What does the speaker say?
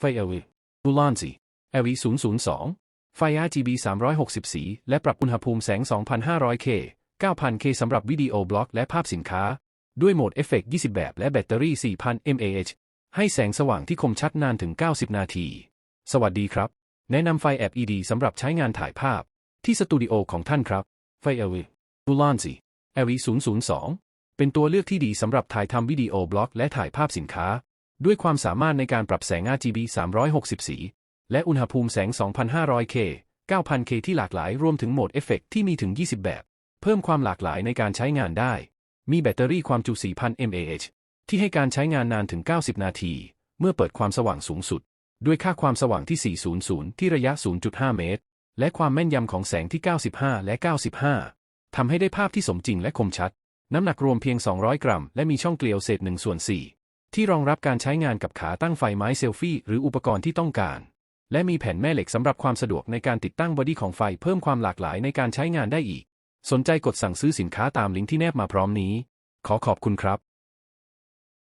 ไฟ LV b u l a n c i LV 002 ไฟ RGB 360 สี และปรับอุณหภูมิแสง 2,500K 9,000K สำหรับวิดีโอบล็อกและภาพสินค้า ด้วยโหมดเอฟเฟกต์20 แบบและแบตเตอรี่ 4,000 mAh ให้แสงสว่างที่คมชัดนานถึง 90 นาที สวัสดีครับ แนะนำไฟ LED สำหรับใช้งานถ่ายภาพ ที่สตูดิโอของท่านครับ ไฟ LV b u l a n c i LV 002 เป็นตัวเลือกที่ดีสำหรับถ่ายทำวิดีโอบล็อกและถ่ายภาพสินค้า ด้วยความสามารถในการปรับแสง RGB 360 สี และอุณหภูมิแสง 2,500K 9,000K ที่หลากหลายรวมถึงโหมดเอฟเฟกต์ที่มีถึง 20 แบบ เพิ่มความหลากหลายในการใช้งานได้ มีแบตเตอรี่ความจุ 4,000 mAh ที่ให้การใช้งานนานถึง 90 นาที เมื่อเปิดความสว่างสูงสุด ด้วยค่าความสว่างที่ 400 ที่ระยะ 0.5 เมตร และความแม่นยำของแสงที่ 95 และ 95 ทำให้ได้ภาพที่สมจริงและคมชัด น้ำหนักรวมเพียง 200 กรัม และมีช่องเกลียวเศษ1ส่วน4 ที่รองรับการใช้งานกับขาตั้งไฟไม้เซลฟี่หรืออุปกรณ์ที่ต้องการ และมีแผ่นแม่เหล็กสำหรับความสะดวกในการติดตั้งบอดี้ของไฟเพิ่มความหลากหลายในการใช้งานได้อีก สนใจกดสั่งซื้อสินค้าตามลิงก์ที่แนบมาพร้อมนี้ ขอขอบคุณครับ